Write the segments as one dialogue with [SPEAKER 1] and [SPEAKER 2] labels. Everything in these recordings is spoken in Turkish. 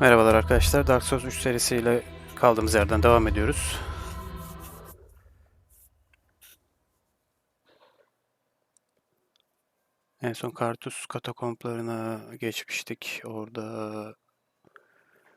[SPEAKER 1] Merhabalar arkadaşlar. Dark Souls 3 serisiyle kaldığımız yerden devam ediyoruz. En son Kartus katakomplarına geçmiştik. Orada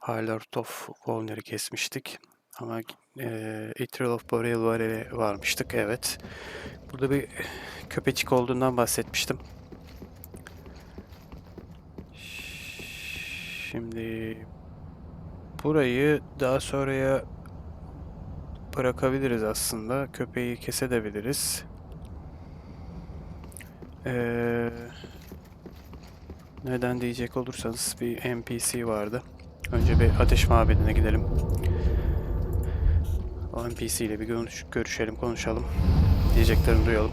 [SPEAKER 1] Highland of Wolner'i kesmiştik. Ama eee Ethereal of Boreal Valley'e varmıştık. Evet. Burada bir köpecik olduğundan bahsetmiştim. Şimdi burayı daha sonraya bırakabiliriz aslında. Köpeği kesebiliriz. Ee, neden diyecek olursanız bir NPC vardı. Önce bir ateş mabedine gidelim. O NPC ile bir görüş- görüşelim, konuşalım. Diyeceklerini duyalım.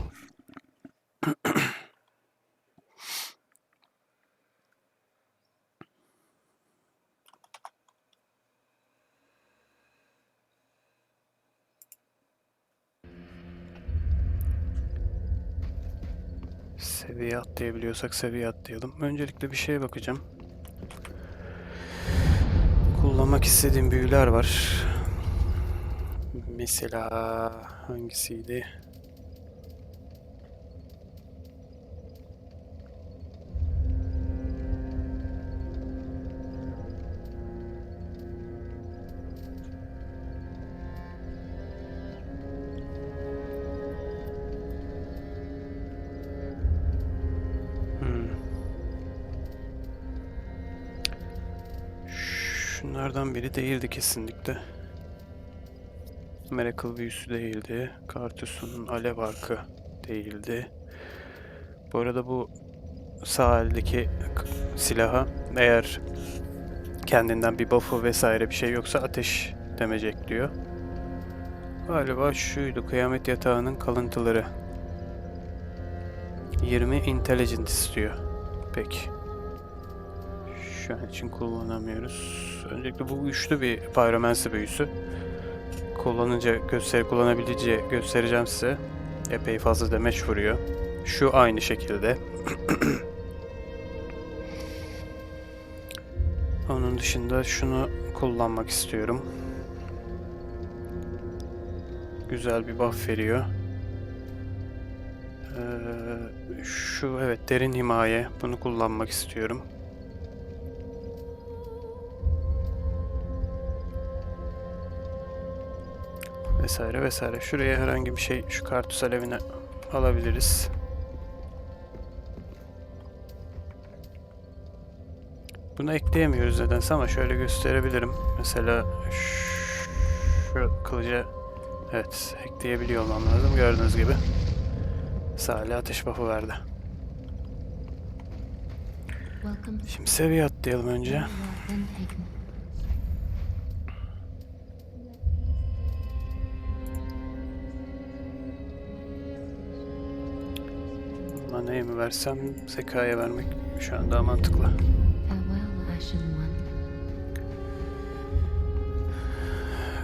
[SPEAKER 1] Seviye atlayabiliyorsak seviye atlayalım. Öncelikle bir şeye bakacağım. Kullanmak istediğim büyüler var. Mesela hangisiydi? Şunlardan biri değildi kesinlikle. Miracle büyüsü değildi. Kartus'un alev arkı değildi. Bu arada bu sağ eldeki silaha eğer kendinden bir buff'ı vesaire bir şey yoksa ateş demecek diyor. Galiba şuydu kıyamet yatağının kalıntıları. 20 intelligent istiyor. Peki. Şu an için kullanamıyoruz. Öncelikle bu güçlü bir pyromancy büyüsü. Kullanınca göster kullanabileceği göstereceğim size. Epey fazla damage vuruyor. Şu aynı şekilde. Onun dışında şunu kullanmak istiyorum. Güzel bir buff veriyor. Ee, şu evet derin himaye. Bunu kullanmak istiyorum. Vesaire vesaire. Şuraya herhangi bir şey şu kartus alevine alabiliriz. Bunu ekleyemiyoruz nedense ama şöyle gösterebilirim. Mesela şu kılıca evet ekleyebiliyor olmam lazım gördüğünüz gibi. Salih ateş buff'ı verdi. Şimdi seviye atlayalım önce.
[SPEAKER 2] Copenhagen.
[SPEAKER 1] Manaya mı versem zekaya vermek şu an daha mantıklı.
[SPEAKER 2] One.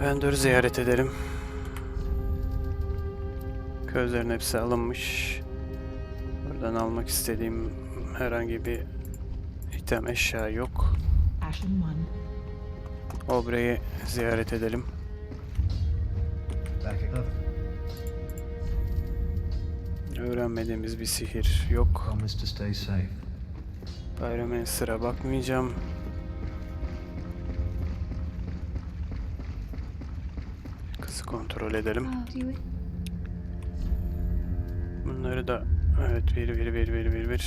[SPEAKER 1] Vendor'u ziyaret edelim. Közlerin hepsi alınmış. Buradan almak istediğim herhangi bir item eşya yok. Obre'yi ziyaret edelim. Öğrenmediğimiz bir sihir yok.
[SPEAKER 3] Safe.
[SPEAKER 1] Pyromancer'a bakmayacağım. Kızı kontrol edelim. Bunları da evet bir bir bir bir bir bir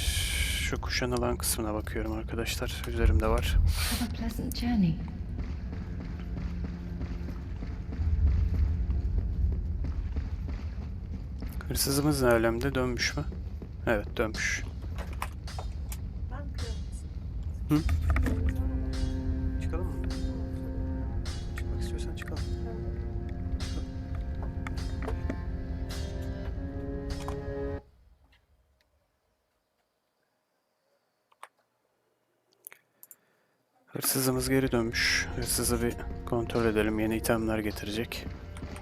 [SPEAKER 1] şu kuşanılan kısmına bakıyorum arkadaşlar. Üzerimde var. Hırsızımız ne alemde? Dönmüş mü? Evet dönmüş. Hı? Çıkalım mı? Çıkmak istiyorsan çıkalım. Hırsızımız geri dönmüş. Hırsızı bir kontrol edelim. Yeni itemler getirecek.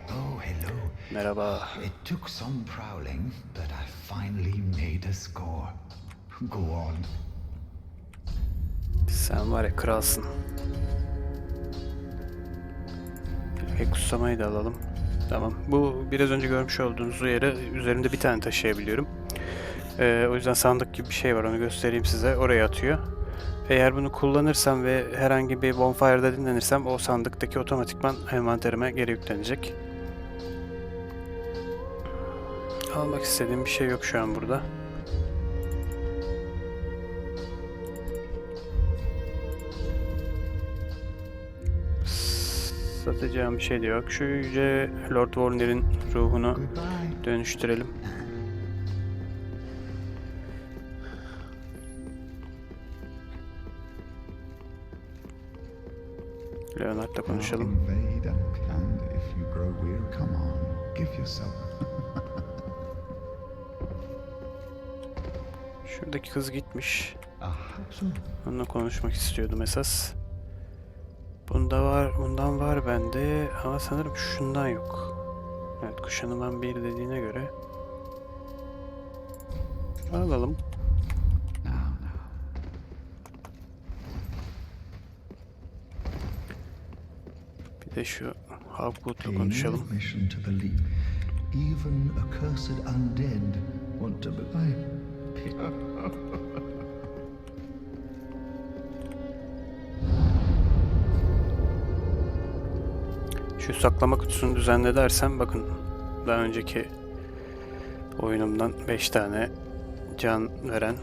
[SPEAKER 4] Oh, hello.
[SPEAKER 1] Merhaba.
[SPEAKER 4] It took some prowling, but I finally made a score. Go on.
[SPEAKER 1] Sen var ya kralsın. Plakayı kutsamayı da alalım. Tamam. Bu biraz önce görmüş olduğunuz yere üzerinde bir tane taşıyabiliyorum. Ee, o yüzden sandık gibi bir şey var onu göstereyim size. Oraya atıyor. Eğer bunu kullanırsam ve herhangi bir bonfire'da dinlenirsem o sandıktaki otomatikman envanterime geri yüklenecek. Almak istediğim bir şey yok şu an burada. Satacağım bir şey de yok. Şu yüce Lord Warner'in ruhunu dönüştürelim. Leonard'la konuşalım. Şuradaki kız gitmiş.
[SPEAKER 4] Ah,
[SPEAKER 1] Onunla konuşmak istiyordum esas. Bunda var, bundan var bende ama sanırım şundan yok. Evet, kuşanılan bir dediğine göre. Alalım. Bir de şu Hawkwood'la konuşalım.
[SPEAKER 3] Even accursed undead want to
[SPEAKER 1] Şu saklama kutusunu düzenle dersem bakın daha önceki oyunumdan 5 tane can veren,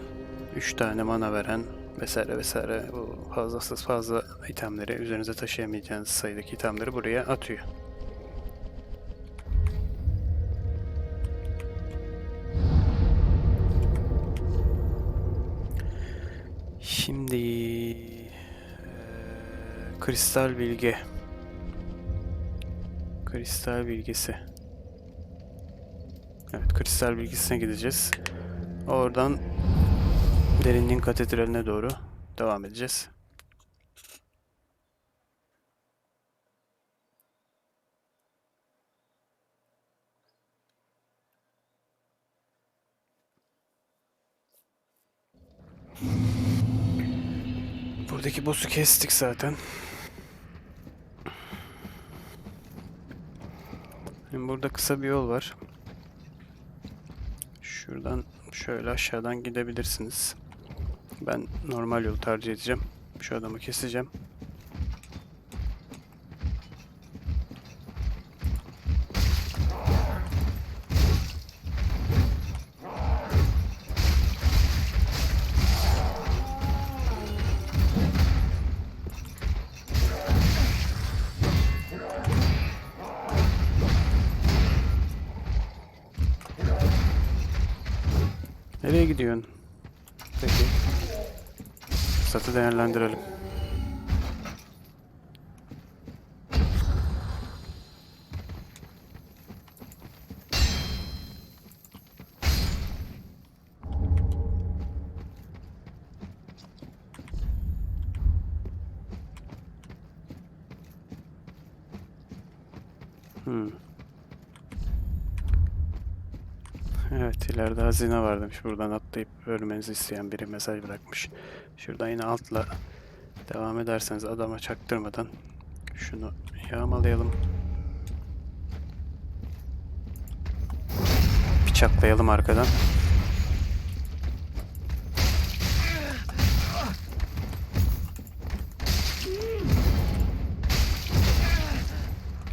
[SPEAKER 1] 3 tane mana veren vesaire vesaire bu fazlasız fazla itemleri üzerinize taşıyamayacağınız sayıdaki itemleri buraya atıyor. Şimdi eee, kristal bilge. Kristal bilgisi. Evet, kristal bilgisine gideceğiz. Oradan derinliğin katedraline doğru devam edeceğiz. Buradaki boss'u kestik zaten. Şimdi burada kısa bir yol var. Şuradan şöyle aşağıdan gidebilirsiniz. Ben normal yolu tercih edeceğim. Şu adamı keseceğim. Nereye gidiyorsun? Peki. Fırsatı değerlendirelim. Evet ileride hazine var demiş. Buradan atlayıp ölmenizi isteyen biri mesaj bırakmış. Şuradan yine altla devam ederseniz adama çaktırmadan şunu yağmalayalım. Bıçaklayalım arkadan.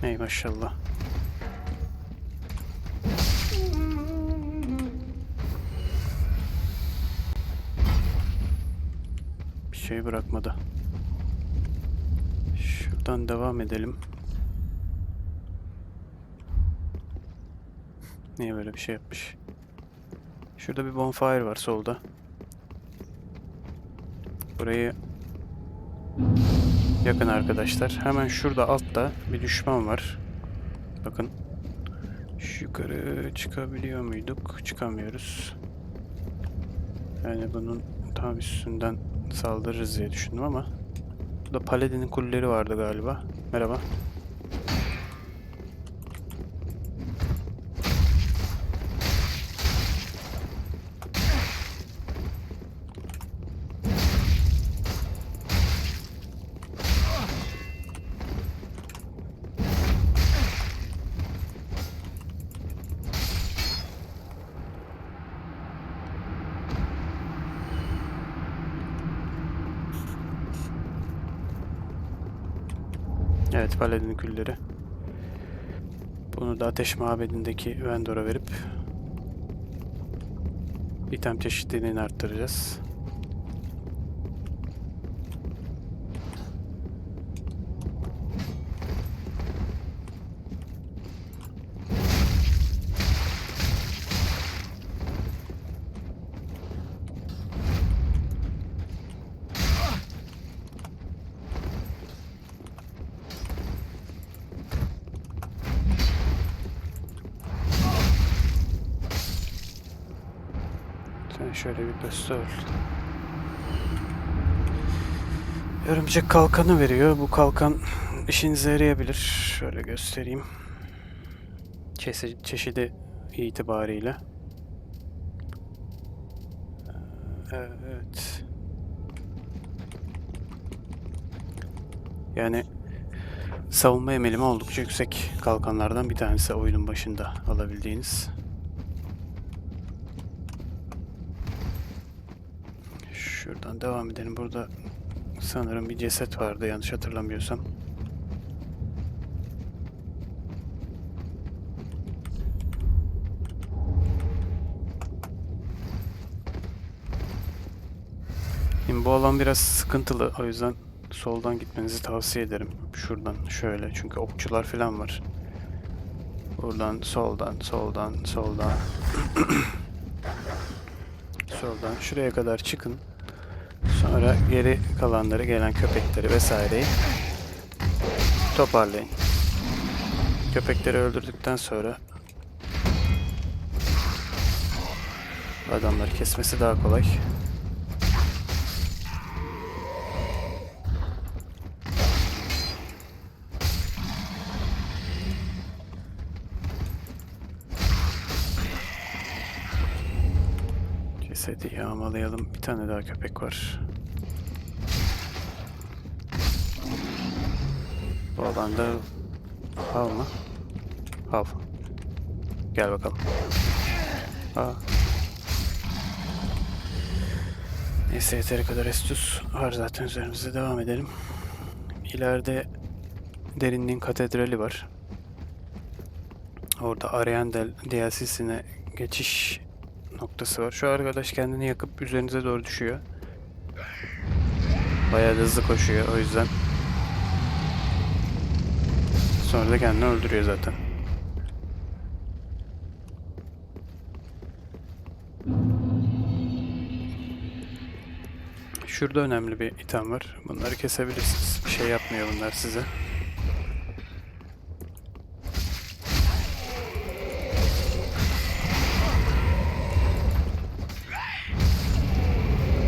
[SPEAKER 1] Ey maşallah. Şey bırakmadı. Şuradan devam edelim. Niye böyle bir şey yapmış? Şurada bir bonfire var solda. Burayı yakın arkadaşlar. Hemen şurada altta bir düşman var. Bakın. Şu yukarı çıkabiliyor muyduk? Çıkamıyoruz. Yani bunun tam üstünden saldırırız diye düşündüm ama Burada Paladin'in kuleleri vardı galiba. Merhaba. Paladin külleri. Bunu da Ateş Mabedi'ndeki Vendor'a verip item çeşitliliğini arttıracağız. Sen göster. Örümcek kalkanı veriyor. Bu kalkan işinize yarayabilir. Şöyle göstereyim. Çeşi- çeşidi itibariyle. Ee, Evet. Yani savunma emelimi oldukça yüksek kalkanlardan bir tanesi oyunun başında alabildiğiniz. Şuradan devam edelim. Burada sanırım bir ceset vardı yanlış hatırlamıyorsam. Şimdi bu alan biraz sıkıntılı. O yüzden soldan gitmenizi tavsiye ederim. Şuradan şöyle. Çünkü okçular falan var. Buradan soldan, soldan, soldan. soldan şuraya kadar çıkın. Sonra geri kalanları gelen köpekleri vesaireyi toparlayın. Köpekleri öldürdükten sonra adamları kesmesi daha kolay. Yağmalayalım. Bir tane daha köpek var. Bu alanda hav mı? Hav. Gel bakalım. Aa. Neyse yeteri kadar Estus var zaten üzerimize devam edelim. İleride derinliğin katedrali var. Orada Ariandel DLC'sine geçiş noktası var. Şu arkadaş kendini yakıp üzerinize doğru düşüyor. Bayağı hızlı koşuyor o yüzden. Sonra da kendini öldürüyor zaten. Şurada önemli bir item var. Bunları kesebilirsiniz. Bir şey yapmıyor bunlar size.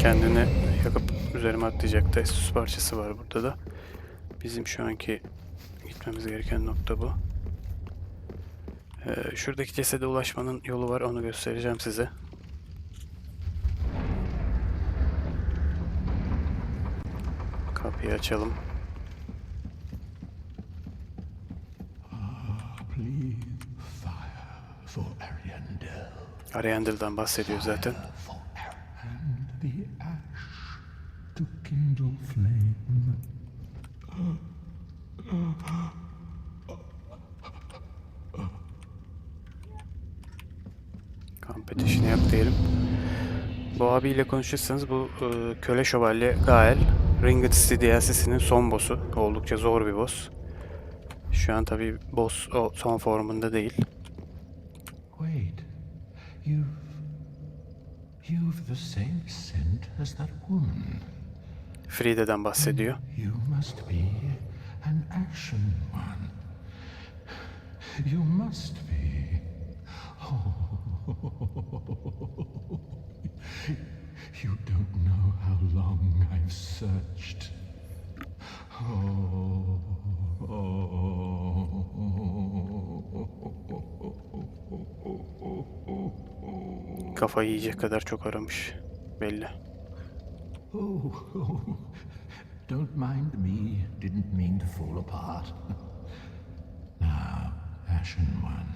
[SPEAKER 1] Kendini yakıp üzerime atlayacaktı. Estus parçası var burada da. Bizim şu anki gitmemiz gereken nokta bu. Ee, şuradaki cesede ulaşmanın yolu var. Onu göstereceğim size. Kapıyı açalım.
[SPEAKER 3] Ariandel.
[SPEAKER 1] Ariandel'dan bahsediyor zaten.
[SPEAKER 3] For and the ash to kindle flame.
[SPEAKER 1] Kamp ateşini yak diyelim. Bu abiyle konuşursanız bu e, köle şövalye Gael, Ringed City DLC'sinin son boss'u. Oldukça zor bir boss. Şu an tabi boss o son formunda değil.
[SPEAKER 3] Wait, you've. You've the same scent as that woman.
[SPEAKER 1] Fride'den bahsediyor.
[SPEAKER 3] You must be an action one. You must be. Oh. You don't know how long I've searched.
[SPEAKER 1] Kafayı yiyecek kadar çok aramış. Belli.
[SPEAKER 3] Oh, oh, don't mind me. Didn't mean to fall apart. now, Ashen One,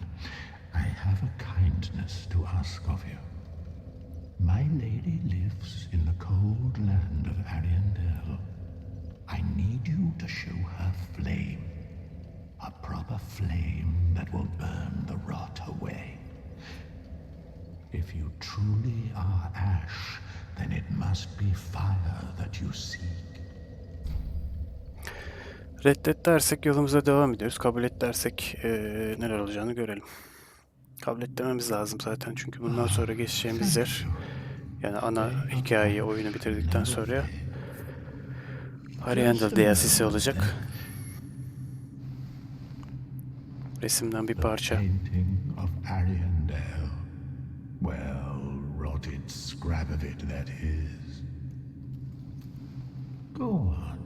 [SPEAKER 3] I have a kindness to ask of you. My lady lives in the cold land of Ariandel. I need you to show her flame a flame that will burn the rot away. If you truly are ash, then it must be fire that you seek.
[SPEAKER 1] Reddet dersek yolumuza devam ediyoruz. Kabul et dersek eee, neler olacağını görelim. Kabul et dememiz lazım zaten çünkü bundan sonra geçeceğimiz yer yani ana hikayeyi, oyunu bitirdikten sonra Ariandel DLC'si olacak. Resimden bir parça.
[SPEAKER 3] Well, rotted scrap of it, that is. Go on.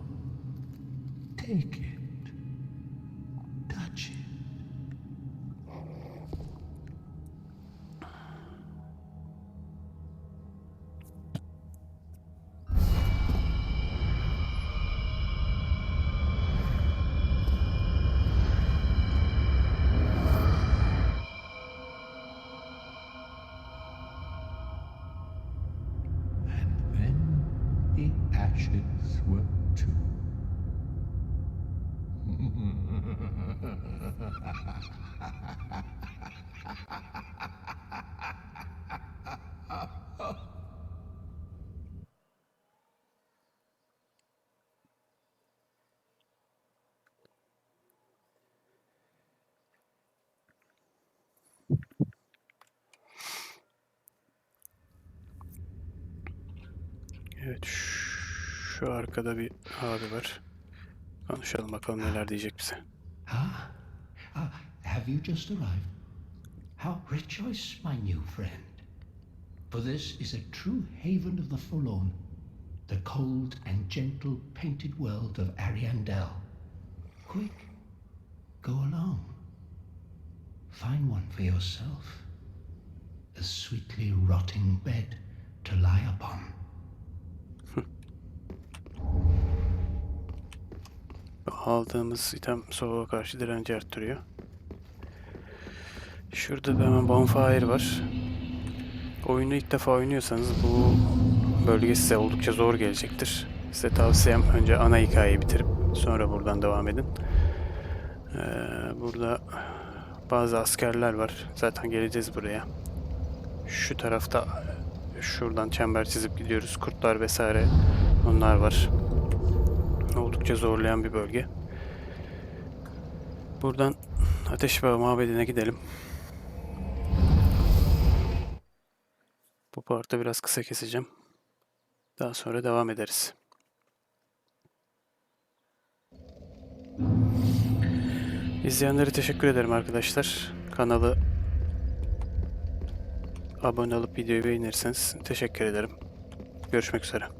[SPEAKER 3] Take it.
[SPEAKER 1] Evet şu arkada bir abi var. Konuşalım bakalım neler diyecek bize.
[SPEAKER 5] Ah, have you just arrived? How rejoice, my new friend. For this is a true haven of the forlorn, the cold and gentle painted world of Ariandel. Quick, go along. Find one for yourself. A sweetly rotting bed to lie upon.
[SPEAKER 1] Aldığımız item soğuğa karşı direnci arttırıyor. Şurada bir hemen bonfire var. Oyunu ilk defa oynuyorsanız bu bölge size oldukça zor gelecektir. Size tavsiyem önce ana hikayeyi bitirip sonra buradan devam edin. Ee, burada bazı askerler var. Zaten geleceğiz buraya. Şu tarafta şuradan çember çizip gidiyoruz. Kurtlar vesaire onlar var. Oldukça zorlayan bir bölge. Buradan Ateş Bağı mabedine gidelim. Bu partı biraz kısa keseceğim. Daha sonra devam ederiz. İzleyenlere teşekkür ederim arkadaşlar. Kanalı abone olup videoyu beğenirseniz teşekkür ederim. Görüşmek üzere.